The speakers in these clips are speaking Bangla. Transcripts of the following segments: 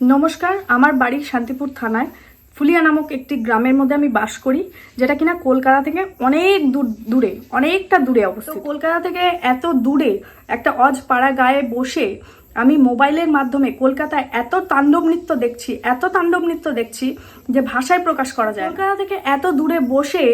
নমস্কার আমার বাড়ি শান্তিপুর থানায় ফুলিয়া নামক একটি গ্রামের মধ্যে আমি বাস করি যেটা কিনা কলকাতা থেকে অনেক দূর দূরে অনেকটা দূরে অবস্থিত। কলকাতা থেকে এত দূরে একটা অজ পাড়া গায়ে বসে আমি মোবাইলের মাধ্যমে কলকাতায় এত তাণ্ডব নৃত্য দেখছি এত তাণ্ডব নৃত্য দেখছি যে ভাষায় প্রকাশ করা যায় কলকাতা থেকে এত দূরে বসে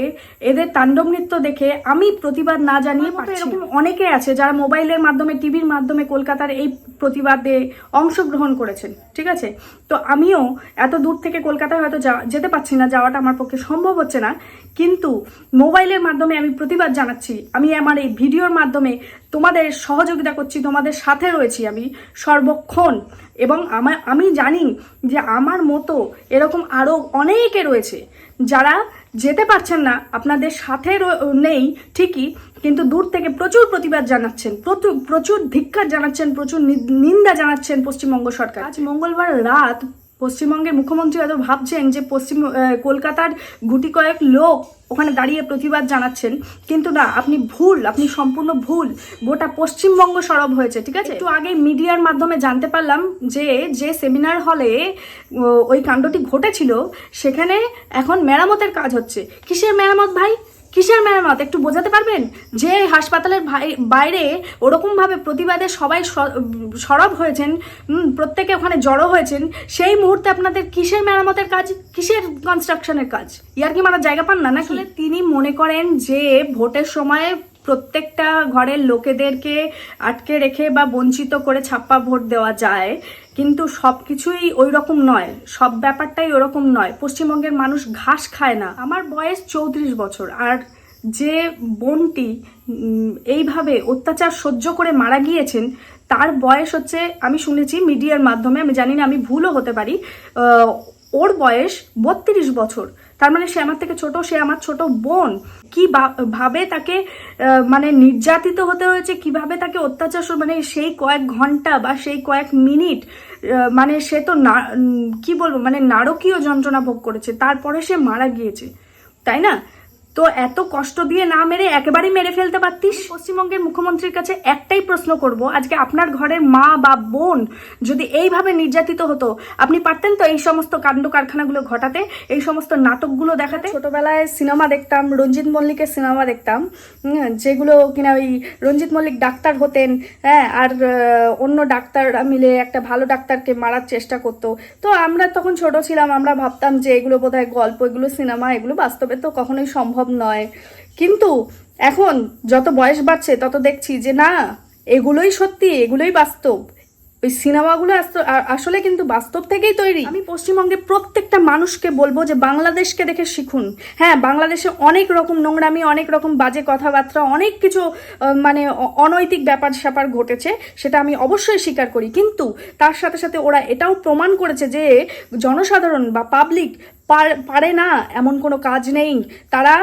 এদের তাণ্ডব নৃত্য দেখে আমি প্রতিবাদ না জানিয়ে এরকম অনেকে আছে যারা মোবাইলের মাধ্যমে টিভির মাধ্যমে কলকাতার এই প্রতিবাদে অংশগ্রহণ করেছেন ঠিক আছে? তো আমিও এত দূর থেকে কলকাতায় হয়তো যেতে পারছি না যাওয়াটা আমার পক্ষে সম্ভব হচ্ছে না। কিন্তু মোবাইলের মাধ্যমে আমি প্রতিবাদ জানাচ্ছি। আমি আমার এই ভিডিওর মাধ্যমে তোমাদের সহযোগিতা করছি তোমাদের সাথে রয়েছি আমি। সর্বক্ষণ। এবং আমার আমি জানি যে আমার মতো এরকম আরও অনেকে রয়েছে যারা যেতে পারছেন না, আপনাদের সাথে নেই ঠিকই, কিন্তু দূর থেকে প্রচুর প্রতিবাদ জানাচ্ছেন, প্রচুর প্রচুর ধিক্কার জানাচ্ছেন, প্রচুর নিন্দা জানাচ্ছেন পশ্চিমবঙ্গ সরকার। আজ মঙ্গলবার রাত পশ্চিমবঙ্গের মুখ্যমন্ত্রী হয়তো ভাবছেন যে পশ্চিম কলকাতার গুটি কয়েক লোক ওখানে দাঁড়িয়ে প্রতিবাদ জানাচ্ছেন। কিন্তু না, আপনি ভুল, আপনি সম্পূর্ণ ভুল। গোটা পশ্চিমবঙ্গ সরব হয়েছে, ঠিক আছে? একটু আগে মিডিয়ার মাধ্যমে জানতে পারলাম যে যে সেমিনার হলে ওই কাণ্ডটি ঘটেছিল, সেখানে এখন মেরামতের কাজ হচ্ছে। কিসের মেরামত ভাই? কিসের মেরামত? একটু বোঝাতে পারবেন? যে হাসপাতালের বাইরে ওরকমভাবে প্রতিবাদে সবাই সরব হয়েছেন প্রত্যেকে ওখানে জড়ো হয়েছেন, সেই মুহূর্তে আপনাদের কিসের মেরামতের কাজ? কিসের কনস্ট্রাকশনের কাজ? ইয়ার কি মারা জায়গা পান না নাকি? তিনি মনে করেন যে ভোটের সময় প্রত্যেকটা ঘরের লোকেদেরকে আটকে রেখে বা বঞ্চিত করে ছাপ্পা ভোট দেওয়া যায়। কিন্তু সব কিছুই ওই রকম নয়। সব ব্যাপারটাই ওরকম নয়। পশ্চিমবঙ্গের মানুষ ঘাস খায় না। আমার বয়স চৌত্রিশ বছর। আর যে বোনটি এইভাবে অত্যাচার সহ্য করে মারা গিয়েছেন, তার বয়স হচ্ছে, আমি শুনেছি মিডিয়ার মাধ্যমে, আমি জানি না, আমি ভুলও হতে পারি ওর বয়স বত্রিশ বছর। তার মানে সে আমার থেকে ছোট, সে আমার ছোট বোন। কি ভাবে তাকে মানে নির্যাতিত হতে হয়েছে, কীভাবে তাকে অত্যাচার মানে সেই কয়েক ঘণ্টা বা সেই কয়েক মিনিট মানে সে তো না কি বলব মানে নারকীয় যন্ত্রণা ভোগ করেছে। তারপরে সে মারা গিয়েছে। তাই না? তো এত কষ্ট দিয়ে না মেরে একেবারেই মেরে ফেলতে পারতিস? পশ্চিমবঙ্গের মুখ্যমন্ত্রীর কাছে একটাই প্রশ্ন করব, আজকে আপনার ঘরের মা বা বোন যদি এইভাবে নির্যাতিত হতো, আপনি পারতেন তো এই সমস্ত কাণ্ড কারখানাগুলো ঘটাতে, এই সমস্ত নাটকগুলো দেখাতে? ছোটবেলায় সিনেমা দেখতাম, রঞ্জিত মল্লিকের সিনেমা দেখতাম যেগুলো কিনা ওই রঞ্জিত মল্লিক ডাক্তার হতেন হ্যাঁ আর অন্য ডাক্তাররা মিলে একটা ভালো ডাক্তারকে মারার চেষ্টা করতো। তো আমরা তখন ছোট ছিলাম, আমরা ভাবতাম যে এগুলো বোধহয় গল্প, এগুলো সিনেমা, এগুলো বাস্তবে তো কখনোই সম্ভব নয়। কিন্তু এখন যত বয়স বাড়ছে তত দেখছি যে না এগুলোই সত্যি এগুলোই বাস্তব। ওই সিনেমাগুলো আসলে কিন্তু বাস্তব থেকেই তৈরি। আমি পশ্চিমবঙ্গের প্রত্যেকটা মানুষকে বলব যে বাংলাদেশকে দেখে শিখুন। হ্যাঁ বাংলাদেশে অনেক রকম নোংরামি, অনেক রকম বাজে কথাবার্তা, অনেক কিছু মানে অনৈতিক ব্যাপার স্যাপার ঘটেছে, সেটা আমি অবশ্যই স্বীকার করি। কিন্তু তার সাথে সাথে ওরা এটাও প্রমাণ করেছে যে জনসাধারণ বা পাবলিক পারে না, এমন কোনো কাজ নেই। তারা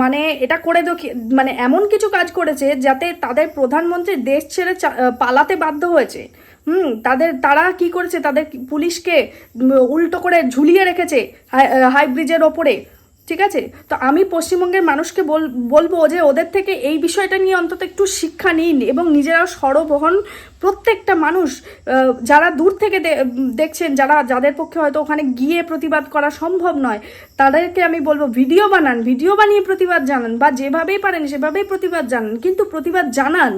মানে এটা করে দেখি মানে এমন কিছু কাজ করেছে যাতে তাদের প্রধানমন্ত্রী দেশ ছেড়ে পালাতে বাধ্য হয়েছে। হুম তাদের তারা কি করেছে? তাদের পুলিশকে উল্টো করে ঝুলিয়ে রেখেছে হাই আহ, হাই ব্রিজের ওপরে। ঠিক আছে? তো আমি পশ্চিমবঙ্গের মানুষকে বল, বলব যে ওদের থেকে এই বিষয়টা নিয়ে অন্তত একটু শিক্ষা নিন এবং নিজেরাও সরব হন প্রত্যেকটা মানুষ যারা দূর থেকে দেখছেন, যারা, যাদের পক্ষে হয়তো ওখানে গিয়ে প্রতিবাদ করা সম্ভব নয়, তাদেরকে আমি বলব ভিডিও বানান, ভিডিও বানিয়ে প্রতিবাদ জানান বা যেভাবেই পারেন সেভাবেই প্রতিবাদ জানান। কিন্তু প্রতিবাদ জানান,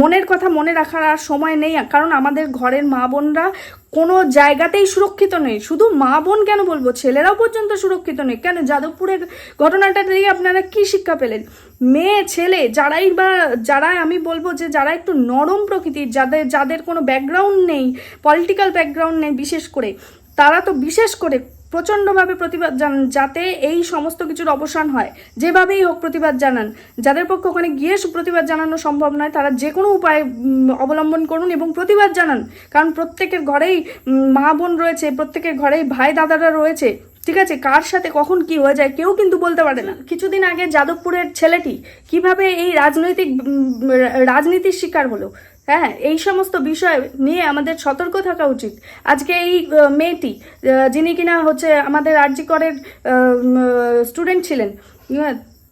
মনের কথা মনে রাখার আর সময় নেই, কারণ আমাদের ঘরের মা বোনরা কোনো জায়গাতেই সুরক্ষিত নেই। শুধু মা বোন কেন বলব? ছেলেরাও পর্যন্ত সুরক্ষিত নেই। কেন? যাদবপুরের ঘটনাটা দিয়ে আপনারা কি শিক্ষা পেলেন? মেয়ে, ছেলে, যারাই বা যারা আমি বলব যে যারা একটু নরম প্রকৃতির, যাদের যাদের কোনো ব্যাকগ্রাউন্ড নেই পলিটিক্যাল ব্যাকগ্রাউন্ড নেই বিশেষ করে, তারা তো বিশেষ করে প্রচণ্ডভাবে প্রতিবাদ জানান যাতে এই সমস্ত কিছুর অবসান হয়। যেভাবেই হোক প্রতিবাদ জানান। যাদের পক্ষে ওখানে গিয়ে প্রতিবাদ জানানো সম্ভব নয়, তারা যে কোনো উপায় অবলম্বন করুন এবং প্রতিবাদ জানান। কারণ প্রত্যেকের ঘরেই মা বোন রয়েছে, প্রত্যেকের ঘরেই ভাই দাদারা রয়েছে। ঠিক আছে? কার সাথে কখন কি হয়ে যায় কেউ কিন্তু বলতে পারে না। কিছুদিন আগে যাদবপুরের ছেলেটি কীভাবে এই রাজনৈতিক রাজনীতির শিকার হলো? হ্যাঁ এই সমস্ত বিষয় নিয়ে আমাদের সতর্ক থাকা উচিত। আজকে এই মেয়েটি যিনি কিনা হচ্ছে আমাদের আরজি করের স্টুডেন্ট ছিলেন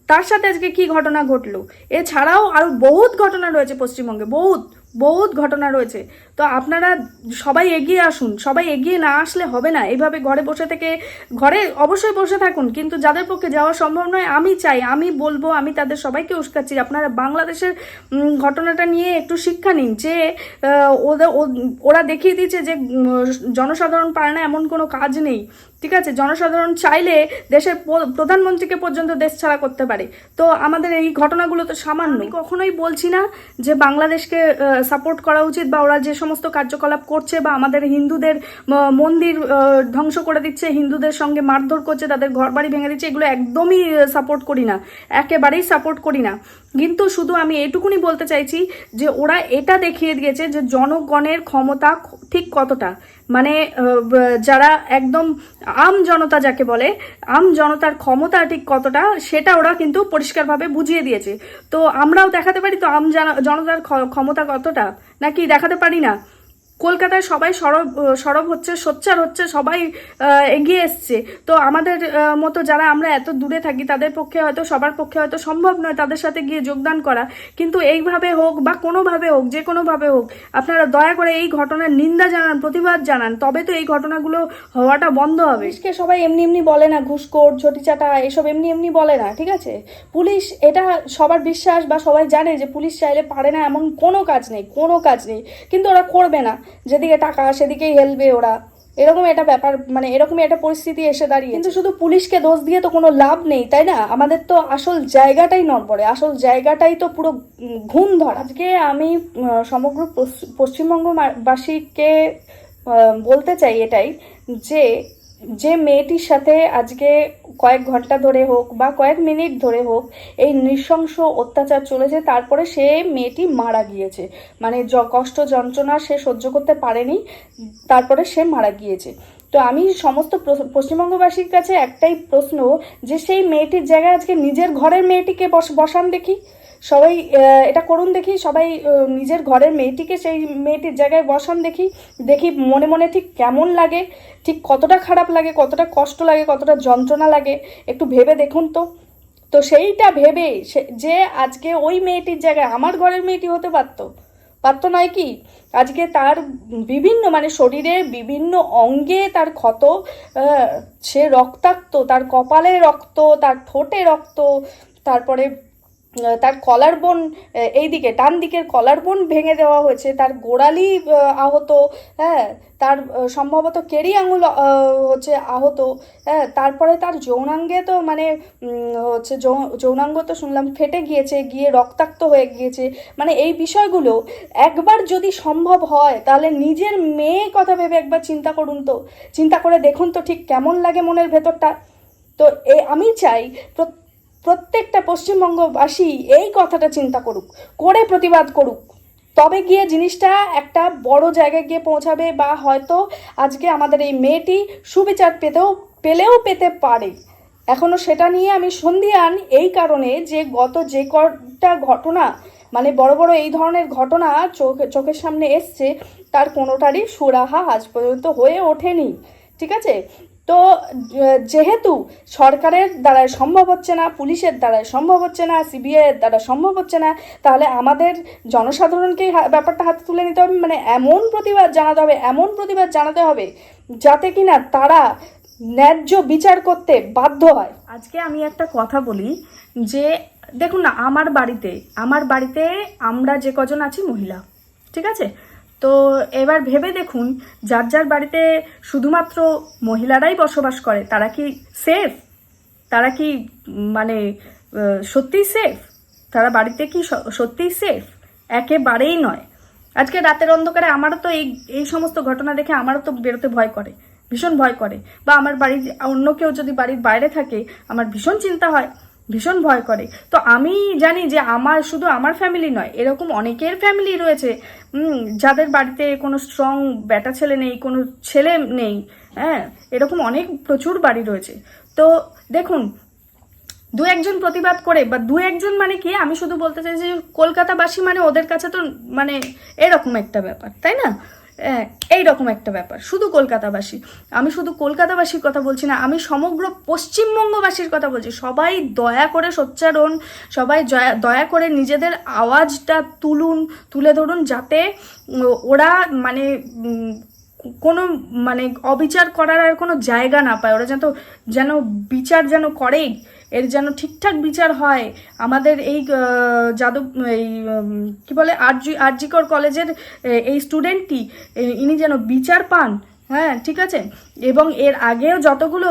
তার সাথে আজকে কি ঘটনা ঘটলো? এছাড়াও আরও বহুত ঘটনা রয়েছে পশ্চিমবঙ্গে, বহুত। বহুত ঘটনা রয়েছে। তো আপনারা সবাই এগিয়ে আসুন, সবাই এগিয়ে না আসলে হবে না। এইভাবে ঘরে বসে থেকে, ঘরে অবশ্যই বসে থাকুন, কিন্তু যাদের পক্ষে যাওয়া সম্ভব নয়, আমি চাই, আমি বলব, আমি তাদের সবাইকে উস্কাচ্ছি আপনারা বাংলাদেশের ঘটনাটা নিয়ে একটু শিক্ষা নিন, যে ওরা দেখিয়ে দিয়েছে যে জনসাধারণ পারে না, এমন কোনো কাজ নেই। ঠিক আছে? জনসাধারণ চাইলে দেশের প্রধানমন্ত্রীকে পর্যন্ত দেশ ছাড়া করতে পারে। তো আমাদের এই ঘটনাগুলো তো সামান্য। কখনোই বলছি না যে বাংলাদেশকে সাপোর্ট করা উচিত বা ওরা যে সমস্ত কার্যকলাপ করছে বা আমাদের হিন্দুদের মন্দির ধ্বংস করে দিচ্ছে, হিন্দুদের সঙ্গে মারধর করছে, তাদের ঘর বাড়ি ভেঙে দিচ্ছে, এগুলো একদমই সাপোর্ট করি না। একেবারেই সাপোর্ট করি না। কিন্তু শুধু আমি এটুকুনি বলতে চাইছি যে ওরা এটা দেখিয়ে দিয়েছে যে জনগণের ক্ষমতা ঠিক কতটা। মানে যারা একদম আম জনতা যাকে বলে, আম জনতার ক্ষমতা ঠিক কতটা, সেটা ওরা কিন্তু পরিষ্কারভাবে বুঝিয়ে দিয়েছে। তো আমরাও দেখাতে পারি তো আম জানা- জনতার ক্ষমতা কতটা? নাকি দেখাতে পারি না? কলকাতায় সবাই সরব সরব হচ্ছে, সোচ্চার হচ্ছে, সবাই এগিয়ে এসছে। তো আমাদের মতো যারা আমরা এত দূরে থাকি, তাদের পক্ষে হয়তো, সবার পক্ষে হয়তো সম্ভব নয় তাদের সাথে গিয়ে যোগদান করা। কিন্তু এইভাবে হোক বা কোনোভাবে হোক, যে কোনোভাবে হোক, আপনারা দয়া করে এই ঘটনার নিন্দা জানান, প্রতিবাদ জানান, তবে তো এই ঘটনাগুলো হওয়াটা বন্ধ হবে। পুলিশকে সবাই এমনি এমনি বলে না ঘুষখোর ঝটিচাটা, এসব এমনি এমনি বলে না, ঠিক আছে? পুলিশ এটা সবার বিশ্বাস বা সবাই জানে যে পুলিশ চাইলে পারে না, এমন কোনো কাজ নেই, কোনো কাজ নেই। কিন্তু ওরা করবে না। যেদিকে টাকা সেদিকেই হেলবে ওরা। এরকম একটা ব্যাপার মানে এরকমই একটা পরিস্থিতি এসে দাঁড়িয়ে কিন্তু শুধু পুলিশকে দোষ দিয়ে তো কোনো লাভ নেই তাই না? আমাদের তো আসল জায়গাটাই নড়বড়ে আসল জায়গাটাই তো পুরো ঘুম ধর। আজকে আমি সমগ্র পশ্চ- পশ্চিমবঙ্গবাসীকে বলতে চাই এটাই যে যে মেয়েটির সাথে আজকে কয়েক ঘণ্টা ধরে হোক বা কয়েক মিনিট ধরে হোক এই নৃশংস অত্যাচার চলেছে, তারপরে সে মেয়েটি মারা গিয়েছে। মানে য- কষ্ট যন্ত্রণা সে সহ্য করতে পারেনি, তারপরে সে মারা গিয়েছে। তো আমি সমস্ত পশ্চিমবঙ্গবাসীর কাছে একটাই প্রশ্ন যে সেই মেয়েটির জায়গায় আজকে নিজের ঘরের মেয়েটিকে বস- বসান দেখি। সবাই এটা করুন দেখি, সবাই নিজের ঘরের মেয়েটিকে সেই মেয়েটির জায়গায় বসান দেখি দেখি মনে মনে ঠিক কেমন লাগে, ঠিক কতটা খারাপ লাগে, কতটা কষ্ট লাগে, কতটা যন্ত্রণা লাগে, একটু ভেবে দেখুন তো। তো সেইটা ভেবে যে আজকে ওই মেয়েটির জায়গায়, আমার ঘরের মেয়েটি হতে পারতো পারতো নয় কি? আজকে তার বিভিন্ন মানে শরীরের বিভিন্ন অঙ্গে তার ক্ষত সে রক্তাক্ত, তার কপালে রক্ত, তার ঠোঁটে রক্ত, তারপরে তার কলার বোন এই দিকে ডান দিকের কলার বোন ভেঙে দেওয়া হয়েছে। তার গোড়ালি আহত হ্যাঁ তার সম্ভবত কেরি আঙুল হচ্ছে আহত হ্যাঁ তারপরে তার যৌনাঙ্গে তো মানে হচ্ছে যৌনাঙ্গ তো শুনলাম ফেটে গিয়েছে, গিয়ে রক্তাক্ত হয়ে গিয়েছে। মানে এই বিষয়গুলো একবার যদি সম্ভব হয়, তাহলে নিজের মেয়ে কথা ভেবে একবার চিন্তা করুন তো। চিন্তা করে দেখুন তো ঠিক কেমন লাগে মনের ভেতরটা। তো এ, আমি চাই প্রত- প্রত্যেকটা পশ্চিমবঙ্গবাসী এই কথাটা চিন্তা করুক, করে প্রতিবাদ করুক। তবে গিয়ে জিনিসটা একটা বড় জায়গায় গিয়ে পৌঁছাবে বা হয়তো আজকে আমাদের এই মেয়েটি সুবিচার পেতেও, পেলেও পেতে পারে। এখনও সেটা নিয়ে আমি সন্ধিয়ান এই কারণে যে গত যে কটা ঘটনা মানে বড় বড় এই ধরনের ঘটনা চোখে, চোখের সামনে এসছে, তার কোনোটারই সুরাহা আজ পর্যন্ত হয়ে ওঠেনি। ঠিক আছে? তো যেহেতু সরকারের দ্বারাই সম্ভব হচ্ছে না, পুলিশের দ্বারাই সম্ভব হচ্ছে না সিবিআই এর দ্বারা সম্ভব হচ্ছে না, তাহলে আমাদের জনসাধারণকেই হা- ব্যাপারটা হাতে তুলে নিতে হবে। মানে এমন প্রতিবাদ জানাতে হবে, এমন প্রতিবাদ জানাতে হবে যাতে কিনা তারা ন্যায্য বিচার করতে বাধ্য হয়। আজকে আমি একটা কথা বলি যে, দেখুন না, আমার বাড়িতে আমার বাড়িতে আমরা যে কজন আছি, মহিলা, ঠিক আছে? তো এবার ভেবে দেখুন, যার যার বাড়িতে শুধুমাত্র মহিলারাই বসবাস করে, তারা কি সেফ তারা কি মানে সত্যিই সেফ তারা বাড়িতে কি সত্যিই সেফ একেবারেই নয়। আজকে রাতের অন্ধকারে আমারও তো এই এই সমস্ত ঘটনা দেখে আমারও তো বেরোতে ভয় করে, ভীষণ ভয় করে। বা আমার বাড়ির, অন্য কেউ যদি বাড়ির বাইরে থাকে, আমার ভীষণ চিন্তা হয়। ভীষণ ভয় করে। তো আমি জানি যে আমার শুধু আমার ফ্যামিলি নয়, এরকম অনেকের ফ্যামিলি রয়েছে যাদের বাড়িতে কোনো স্ট্রং ব্যাটা ছেলে নেই, কোনো ছেলে নেই হ্যাঁ এরকম অনেক প্রচুর বাড়ি রয়েছে। তো দেখুন, দু একজন প্রতিবাদ করে বা দু একজন মানে কি, আমি শুধু বলতে চাই যে কলকাতাবাসী মানে ওদের কাছে তো মানে এরকম একটা ব্যাপার, তাই না? এই রকম একটা ব্যাপার। শুধু কলকাতাবাসী। আমি শুধু কলকাতাবাসীর কথা বলছি না, আমি সমগ্র পশ্চিমবঙ্গবাসীর কথা বলছি। সবাই দয়া করে সোচ্চারণ, সবাই দয়া করে নিজেদের আওয়াজটা তুলুন, তুলে ধরুন যাতে ওরা মানে কোনো মানে অবিচার করার আর কোনো জায়গা না পায়। ওরা যেন যেন বিচার যেন করেই এর যেন ঠিকঠাক বিচার হয়। আমাদের এই যাদব, এই কী বলে, আরজি, আরজিকর কলেজের এই স্টুডেন্টটি ইনি যেন বিচার পান হ্যাঁ ঠিক আছে? এবং এর আগেও যতগুলো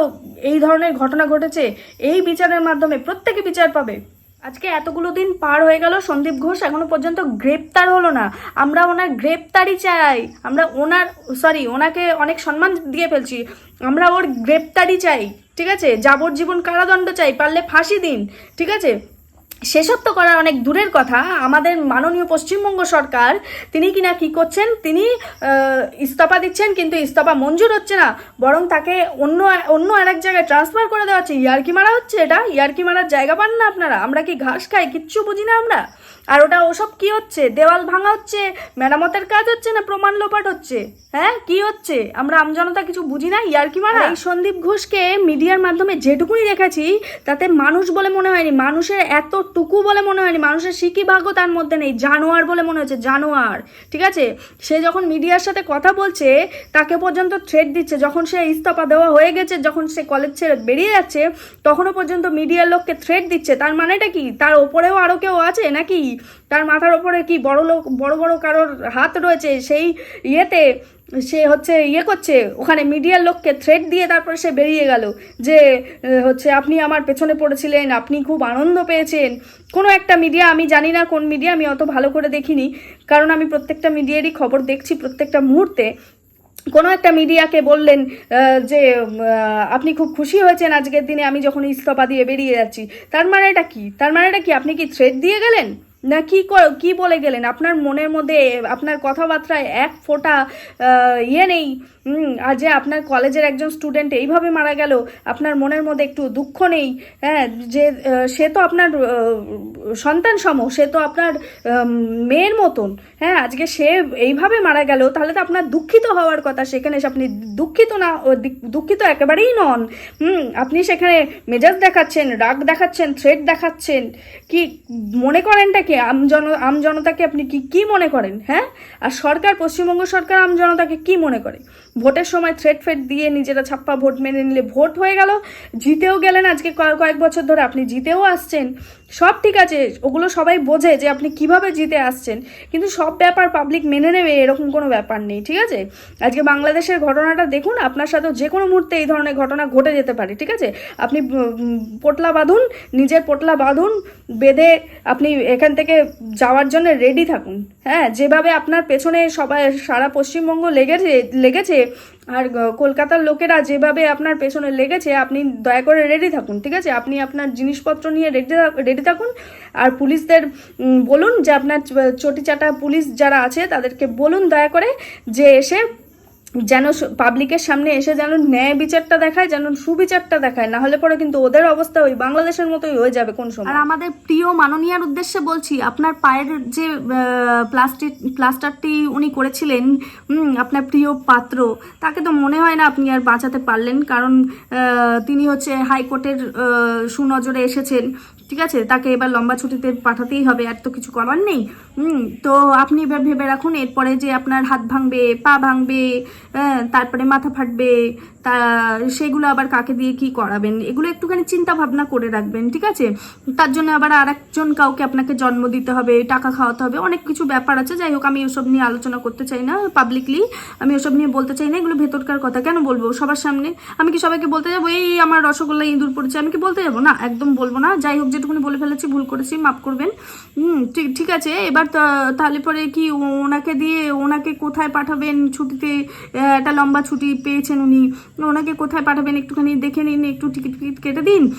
এই ধরনের ঘটনা ঘটেছে, এই বিচারের মাধ্যমে প্রত্যেকে বিচার পাবে। আজকে এতগুলো দিন পার হয়ে গেল, সন্দীপ ঘোষ এখনও পর্যন্ত গ্রেপ্তার হলো না। আমরা ওনার গ্রেপ্তারই চাই। আমরা ওনার সরি ওনাকে অনেক সম্মান দিয়ে ফেলছি। আমরা ওর গ্রেপ্তারই চাই, ঠিক আছে? যাবজ্জীবন কারাদণ্ড চাই, পারলে ফাঁসি দিন, ঠিক আছে? তো করার অনেক দূরের কথা। আমাদের মাননীয় পশ্চিমবঙ্গ সরকার, তিনি কিনা কি করছেন? তিনি ইস্তফা দিচ্ছেন, কিন্তু ইস্তফা মঞ্জুর হচ্ছে না। বরং তাকে অন্য অন্য আরেক জায়গায় ট্রান্সফার করে দেওয়া হচ্ছে। ইয়ার্কি মারা হচ্ছে এটা? ইয়ার্কি মারার জায়গা পান না আপনারা? আমরা কি ঘাস খাই? কিচ্ছু বুঝি না আমরা। আর ওটা ওসব কি হচ্ছে? দেওয়াল ভাঙা হচ্ছে? মেরামতের কাজ হচ্ছে না প্রমাণ লোপাট হচ্ছে? হ্যাঁ? কি হচ্ছে? আমরা আমজনতা কিছু বুঝি না? ইয়ারকি মারা? এই সন্দীপ ঘোষকে মিডিয়ার মাধ্যমে যেটুকুনি দেখেছি, তাতে মানুষ বলে মনে হয়নি, মানুষের এতটুকু বলে মনে হয়নি, মানুষের সিকি ভাগ্য তার মধ্যে নেই, জানোয়ার বলে মনে হচ্ছে জানোয়ার। ঠিক আছে? সে যখন মিডিয়ার সাথে কথা বলছে, তাকে পর্যন্ত থ্রেট দিচ্ছে, যখন সে ইস্তফা দেওয়া হয়ে গেছে, যখন সে কলেজ ছেড়ে বেরিয়ে যাচ্ছে, তখনও পর্যন্ত মিডিয়ার লোককে থ্রেট দিচ্ছে। তার মানেটা কি? তার ওপরেও আরও কেউ আছে নাকি? তার মাথার ওপরে কি বড় লোক, বড় বড় কারোর হাত রয়েছে, সেই ইয়েতে সে হচ্ছে ইয়ে করছে, ওখানে মিডিয়ার লোককে থ্রেট দিয়ে তারপরে সে বেরিয়ে গেল যে হচ্ছে আপনি আমার পেছনে পড়েছিলেন, আপনি খুব আনন্দ পেয়েছেন। কোনো একটা মিডিয়া আমি জানি না কোন মিডিয়া আমি অত ভালো করে দেখিনি, কারণ আমি প্রত্যেকটা মিডিয়ারই খবর দেখছি প্রত্যেকটা মুহূর্তে। কোনো একটা মিডিয়াকে বললেন যে আপনি খুব খুশি হয়েছেন আজকের দিনে, আমি যখন ইস্তফা দিয়ে বেরিয়ে যাচ্ছি। তার মানেটা কি? তার মানেটা কি? আপনি কি থ্রেট দিয়ে গেলেন? না কি ক- বলে গেলেন? আপনার মনের মধ্যে আপনার কথাবার্তায় এক ফোঁটা ইয়ে নেই। হুম, আর যে আপনার কলেজের একজন স্টুডেন্ট এইভাবে মারা গেল আপনার মনের মধ্যে একটু দুঃখ নেই হ্যাঁ যে সে তো আপনার সন্তান সম সে তো আপনার মেয়ের মতন হ্যাঁ আজকে সে এইভাবে মারা গেল তাহলে তো আপনার দুঃখিত হওয়ার কথা সেখানে আপনি দুঃখিত না দুঃখিত একেবারেই নন হুম আপনি সেখানে মেজাজ দেখাচ্ছেন রাগ দেখাচ্ছেন থ্রেট দেখাচ্ছেন কি মনে করেনটা কি? আমজন আমজনতাকে আপনি কি কি মনে করেন হ্যাঁ? আর সরকার পশ্চিমবঙ্গ সরকার আমজনতাকে কি মনে করে? ভোটের সময় থ্রেট ফ্রেট দিয়ে নিজেরা ছাপ্পা ভোট মেনে নিলে ভোট হয়ে গেল। জিতেও গেলেন আজকে কয়েক বছর ধরে। আপনি জিতেও আসছেন। সব ঠিক আছে, ওগুলো সবাই বোঝে যে আপনি কীভাবে জিতে আসছেন, কিন্তু সব ব্যাপার পাবলিক মেনে নেবে, এরকম কোনো ব্যাপার নেই, ঠিক আছে? আজকে বাংলাদেশের ঘটনাটা দেখুন, আপনার সাথেও যে কোনো মুহূর্তে এই ধরনের ঘটনা ঘটে যেতে পারে, ঠিক আছে? আপনি পোটলা বাঁধুন, নিজের পোটলা বাঁধুন, বেঁধে আপনি এখান থেকে যাওয়ার জন্য রেডি থাকুন। হ্যাঁ যেভাবে আপনার পেছনে সবাই, সারা পশ্চিমবঙ্গ লেগেছে লেগেছে আর কলকাতার লোকেরা যেভাবে আপনার পেছনে লেগেছে, আপনি দয়া করে রেডি থাকুন, ঠিক আছে? আপনি আপনার জিনিসপত্র নিয়ে রেডি রেডি থাকুন। আর পুলিশদের বলুন যে আপনার চটি চটিচাটা পুলিশ যারা আছে, তাদেরকে বলুন দয়া করে যে এসে যেন পাবলিকের সামনে এসে যেন ন্যায় বিচারটা দেখায়, যেন সুবিচারটা দেখায়, না হলে পরে কিন্তু ওদের অবস্থা ওই বাংলাদেশের মতোই হয়ে যাবে কোন সময়। আর আমাদের প্রিয় মাননীয়ার উদ্দেশ্যে বলছি, আপনার পায়ের যে প্লাস্টিক প্লাস্টারটি উনি করেছিলেন আপনার প্রিয় পাত্র, তাকে তো মনে হয় না আপনি আর বাঁচাতে পারলেন, কারণ তিনি হচ্ছে হাইকোর্টের সুনজরে এসেছেন। ঠিক আছে? তাকে এবার লম্বা ছুটিতে পাঠাতেই হবে আর তো কিছু করার নেই। হম তো আপনি এবার ভেবে রাখুন এরপরে যে আপনার হাত ভাঙবে পা ভাঙবে হ্যাঁ, তারপরে মাথা ফাটবে সেগুলো আবার কাকে দিয়ে কি করাবেন? এগুলো একটুখানি চিন্তা ভাবনা করে রাখবেন, ঠিক আছে? তার জন্য আবার আরেকজন কাউকে আপনাকে জন্ম দিতে হবে, টাকা খাওয়াতে হবে, অনেক কিছু ব্যাপার আছে। যাই হোক, আমি ওসব নিয়ে আলোচনা করতে চাই না পাবলিকলি আমি ওসব নিয়ে বলতে চাই না, এগুলো ভেতরকার কথা। কেন বলব? সবার সামনে আমি কি সবাইকে বলতে যাব, এই, আমার রসগোল্লা ইঁদুর পড়েছে। আমি কি বলতে যাব? না, একদম বলব না। যাই হোক, যেটুকুনি বলে ফেলেছি, ভুল করেছি, মাফ করবেন। হুম, ঠিক ঠিক আছে, এবার তাহলে পরে কি ওনাকে দিয়ে ওনাকে কোথায় পাঠাবেন? ছুটিতে একটা লম্বা ছুটি পেয়েছেন উনি। ওনাকে কোথায় পাঠাবেন একটুখানি দেখে নিন, একটু টিকিট ফিকিট কেটে দিন।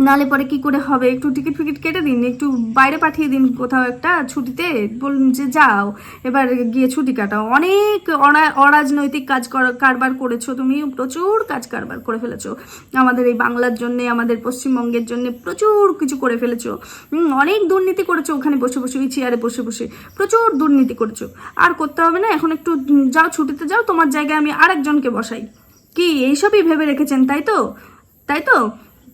নালে পরে কি করে হবে? একটু টিকিট ফিকিট কেটে দিন, একটু বাইরে পাঠিয়ে দিন কোথাও একটা ছুটিতে। বলুন যে যাও, এবার গিয়ে ছুটি কাটাও। অনেক অরা- অরাজনৈতিক কাজ কর- কারবার করেছ তুমি, প্রচুর কাজ কারবার করে ফেলেছো। আমাদের এই বাংলার জন্য, আমাদের পশ্চিমবঙ্গের জন্য প্রচুর কিছু করে ফেলেছো। অনেক দুর্নীতি করেছ ওখানে বসে বসে, ওই চেয়ারে বসে বসে। প্রচুর দুর্নীতি করেছ। আর করতে হবে না, এখন একটু যাও, ছুটিতে যাও, তোমার জায়গায় আমি আরেকজনকে বসাই। কি, এইসবই ভেবে রেখেছেন, তাই তো? তাই তো?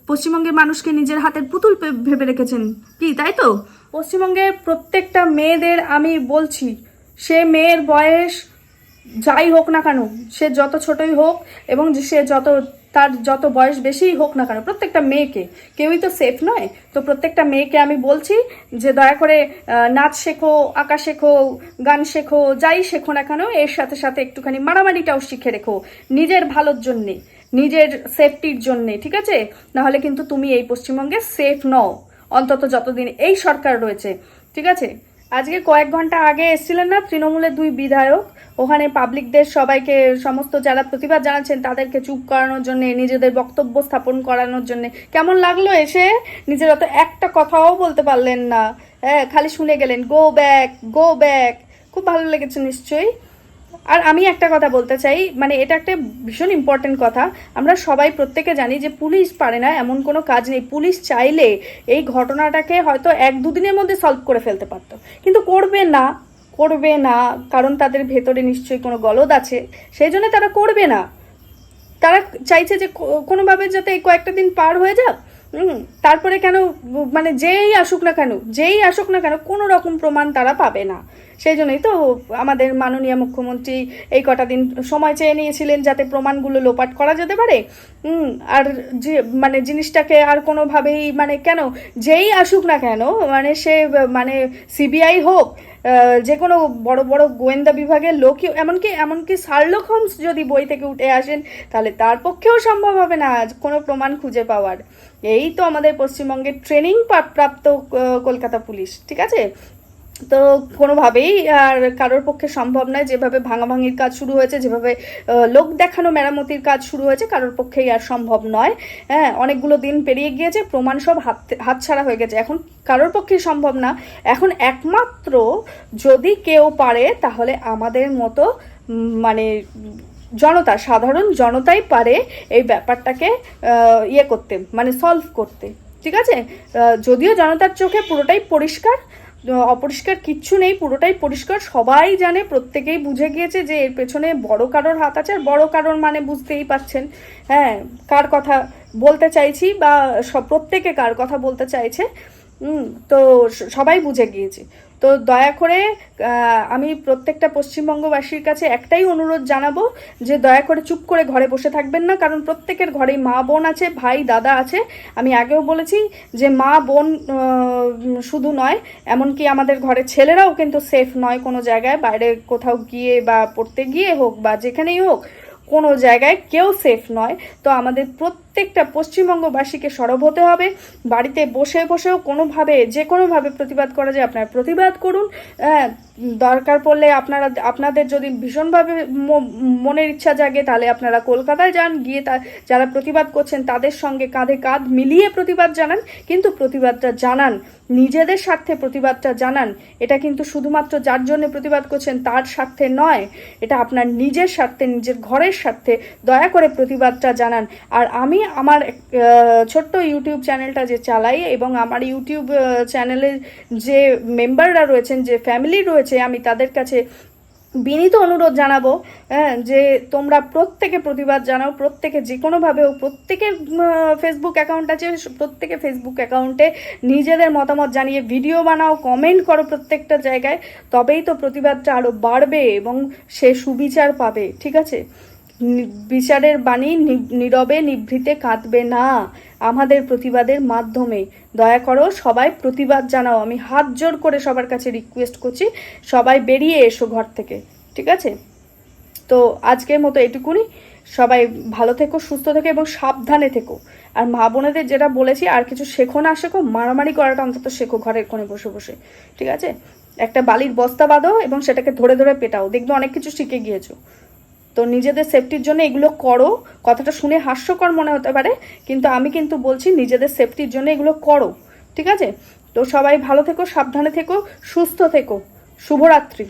পশ্চিমবঙ্গের মানুষকে নিজের হাতের পুতুল ভেবে রেখেছেন। কি, তাই তো? পশ্চিমবঙ্গের প্রত্যেকটা মেয়েদের আমি বলছি, সে মেয়ের বয়স যাই হোক না কেন, সে যত ছোটই হোক এবং সে যত, তার যত বয়স বেশিই হোক না কেন, প্রত্যেকটা মেয়েকে, কেউই তো সেফ নয়। তো প্রত্যেকটা মেয়েকে আমি বলছি যে দয়া করে নাচ শেখো, আঁকা শেখো, গান শেখো, যাই শেখো না কেন, এর সাথে সাথে একটুখানি মারামারিটাও শিখে রেখো, নিজের ভালোর জন্যে, নিজের সেফটির জন্যে, ঠিক আছে? নাহলে কিন্তু তুমি এই পশ্চিমবঙ্গে সেফ নও, অন্তত যতদিন এই সরকার রয়েছে, ঠিক আছে? আজকে কয়েক ঘণ্টা আগে এসেছিলেন না তৃণমূলের দুই বিধায়ক। ওখানে পাবলিকদের সবাইকে, সমস্ত যারা প্রতিবাদ জানাচ্ছেন, তাদেরকে চুপ করানোর জন্য, নিজেদের বক্তব্য স্থাপন করানোর জন্য। কেমন লাগল এসে? নিজের অত একটা কথাও বলতে পারলেন না। হ্যাঁ খালি শুনে গেলেন গো ব্যাক গো ব্যাক খুব ভালো লেগেছে নিশ্চয়ই। আর আমি একটা কথা বলতে চাই মানে এটা একটা ভীষণ ইম্পর্টেন্ট কথা। আমরা সবাই প্রত্যেকে জানি যে পুলিশ পারে না, এমন কোনো কাজ নেই। পুলিশ চাইলে এই ঘটনাটাকে হয়তো এক দুদিনের মধ্যে সলভ করে ফেলতে পারতো। কিন্তু করবে না করবে না, কারণ তাদের ভেতরে নিশ্চয়ই কোনো গলদ আছে, সেই জন্য তারা করবে না। তারা চাইছে যে কোনোভাবে যাতে কয়েকটা দিন পার হয়ে যাক হুম, তারপরে কেন মানে যেই আসুক না কেন, যেই আসুক না কেন কোনো রকম প্রমাণ তারা পাবে না। সেই জন্যই তো আমাদের মাননীয় মুখ্যমন্ত্রী এই কটা দিন সময় চেয়ে নিয়েছিলেন যাতে প্রমাণগুলো লোপাট করা যেতে পারে। আর যে মানে জিনিসটাকে আর কোনোভাবেই মানে কেন, যেই আসুক না কেন মানে সে মানে সিবিআই হোক যে কোনো বড় বড় গোয়েন্দা বিভাগের লোকই, এমনকি এমনকি শার্লক হোমস যদি বই থেকে উঠে আসেন, তাহলে তার পক্ষেও সম্ভব হবে না আজ কোনো প্রমাণ খুঁজে পাওয়ার। এই তো আমাদের পশ্চিমবঙ্গের ট্রেনিং প্রাপ্ত কলকাতা পুলিশ, ঠিক আছে? তো কোনোভাবেই আর কারোর পক্ষে সম্ভব নয়। যেভাবে ভাঙাভাঙির কাজ শুরু হয়েছে, যেভাবে লোক দেখানো মেরামতির কাজ শুরু হয়েছে, কারোর পক্ষেই আর সম্ভব নয়। হ্যাঁ অনেকগুলো দিন পেরিয়ে গিয়েছে, প্রমাণ সব হাত, হাতছাড়া হয়ে গেছে। এখন কারোর পক্ষেই সম্ভব না। এখন একমাত্র যদি কেউ পারে, তাহলে আমাদের মতো মানে জনতা, সাধারণ জনতাই পারে এই ব্যাপারটাকে ইয়ে করতে মানে সলভ করতে। ঠিক আছে? যদিও জনতার চোখে পুরোটাই পরিষ্কার অপরিষ্কার কিচ্ছু নেই, পুরোটাই পরিষ্কার। সবাই জানে, প্রত্যেকেই বুঝে গিয়েছে যে এর পেছনে বড় কারোর হাত আছে, আর বড় কারোর মানে বুঝতেই পারছেন। হ্যাঁ কার কথা বলতে চাইছি বা সব প্রত্যেকে কার কথা বলতে চাইছে। তো সবাই বুঝে গিয়েছে। তো দয়া করে আমি প্রত্যেকটা পশ্চিমবঙ্গবাসীর কাছে একটাই অনুরোধ জানাব যে দয়া করে চুপ করে ঘরে বসে থাকবেন না, কারণ প্রত্যেকের ঘরেই মা বোন আছে, ভাই, দাদা আছে। আমি আগেও বলেছি যে মা বোন শুধু নয়, এমনকি আমাদের ঘরে ছেলেরাও কিন্তু সেফ নয় কোনো জায়গায়, বাইরে কোথাও গিয়ে বা পড়তে গিয়ে হোক বা যেখানেই হোক, কোনো জায়গায় কেউ সেফ নয়। তো আমাদের প্রত্যেকটা পশ্চিমবঙ্গবাসীকে সরব হতে হবে। বাড়িতে বসে বসেও কোনোভাবে যে কোনোভাবে প্রতিবাদ করা যায় আপনারা প্রতিবাদ করুন। হ্যাঁ, দরকার পড়লে আপনারা আপনাদের যদি ভীষণভাবে মনের ইচ্ছা জাগে তাহলে আপনারা কলকাতায় যান গিয়ে তা যারা প্রতিবাদ করছেন তাদের সঙ্গে কাঁধে কাঁধ মিলিয়ে প্রতিবাদ জানান। কিন্তু প্রতিবাদটা জানান নিজেদের স্বার্থে প্রতিবাদটা জানান। এটা কিন্তু শুধুমাত্র যার জন্য প্রতিবাদ করছেন তার স্বার্থে নয়। এটা আপনার নিজের স্বার্থে নিজের ঘরের স্বার্থে দয়া করে প্রতিবাদটা জানান। আর আমি আমার ছোট্ট ইউটিউব চ্যানেলটা যে চালাই এবং আমার ইউটিউব চ্যানেলের যে মেম্বাররা রয়েছেন, যে ফ্যামিলি রয়েছে, আমি তাদের কাছে বিনীত অনুরোধ জানাব হ্যাঁ যে তোমরা প্রত্যেকে প্রতিবাদ জানাও, প্রত্যেকে যে কোনোভাবে হোক প্রত্যেকের ফেসবুক অ্যাকাউন্ট আছে, প্রত্যেকে ফেসবুক অ্যাকাউন্টে নিজেদের মতামত জানিয়ে ভিডিও বানাও কমেন্ট করো প্রত্যেকটা জায়গায়, তবেই তো প্রতিবাদটা আরও বাড়বে এবং সে সুবিচার পাবে, ঠিক আছে? বিচারের বাণী নীরবে নিভৃতে কাঁদবে না। আমাদের প্রতিবাদের মাধ্যমে। দয়া করো, সবাই প্রতিবাদ জানাও। আমি হাত জোর করে সবার কাছে রিকোয়েস্ট করছি, সবাই বেরিয়ে এসো ঘর থেকে, ঠিক আছে? তো আজকের মতো এটুকুনি। সবাই ভালো থেকো, সুস্থ থেকো এবং সাবধানে থেকো। আর মা বোনেদের যেটা বলেছি, আর কিছু শেখো না শেখো, মারামারি করাটা অন্তত শেখো ঘরের কোণে বসে বসে, ঠিক আছে? একটা বালির বস্তা বাঁধো এবং সেটাকে ধরে ধরে পেটাও। দেখবে অনেক কিছু শিখে গিয়েছো। তো নিজেদের সেফটির জন্য এগুলো করো। কথাটা শুনে হাস্যকর মনে হতে পারে, কিন্তু আমি কিন্তু বলছি নিজেদের সেফটির জন্য এগুলো করো, ঠিক আছে? তো সবাই ভালো থেকো, সাবধানে থেকো, সুস্থ থেকো। শুভরাত্রি।